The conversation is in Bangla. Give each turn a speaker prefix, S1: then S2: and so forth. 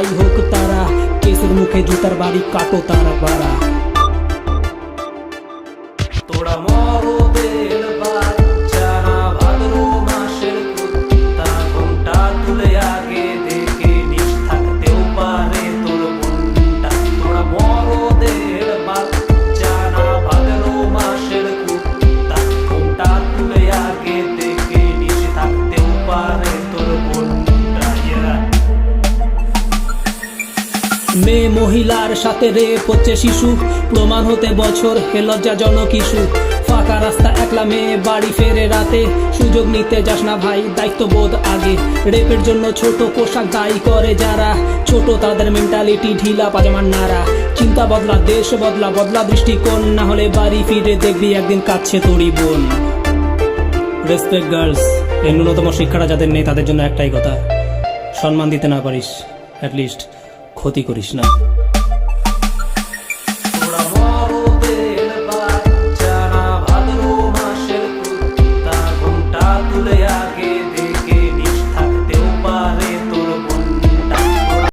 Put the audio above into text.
S1: যাই হোক তারা কেসের মুখে জুতার বাড়ি কাটো তারা বাড়া। তোরা মরদের মেয়ে মহিলার সাথে রেপ হচ্ছে শিশু। প্রমাণ হতে বছর হে লজ্জাজনক ইস্যু ফাঁকা রাস্তা, একলা মেয়ে, বাড়ি ফেরে রাতে। সুযোগ নিতে যাস না ভাই, দায়িত্ববোধ আগে। রেপের জন্য ছোট পোশাক দায়ী করে যারা। ছোট তাদের মেন্টালিটি ঢিলা পাজামার নারা চিন্তা বদলা, দেশ বদলা বদলা দৃষ্টিকোণ। না হলে বাড়ি ফিরে দেখবি একদিন কাচ্ছে তোরই বোন। রেসপেক্ট গার্লস এই ন্যূনতম শিক্ষাটা যাদের নেই, তাদের জন্য একটাই কথা। সম্মান দিতে না পারিস অ্যাটলিস্ট ক্ষতি করিস না। তুলে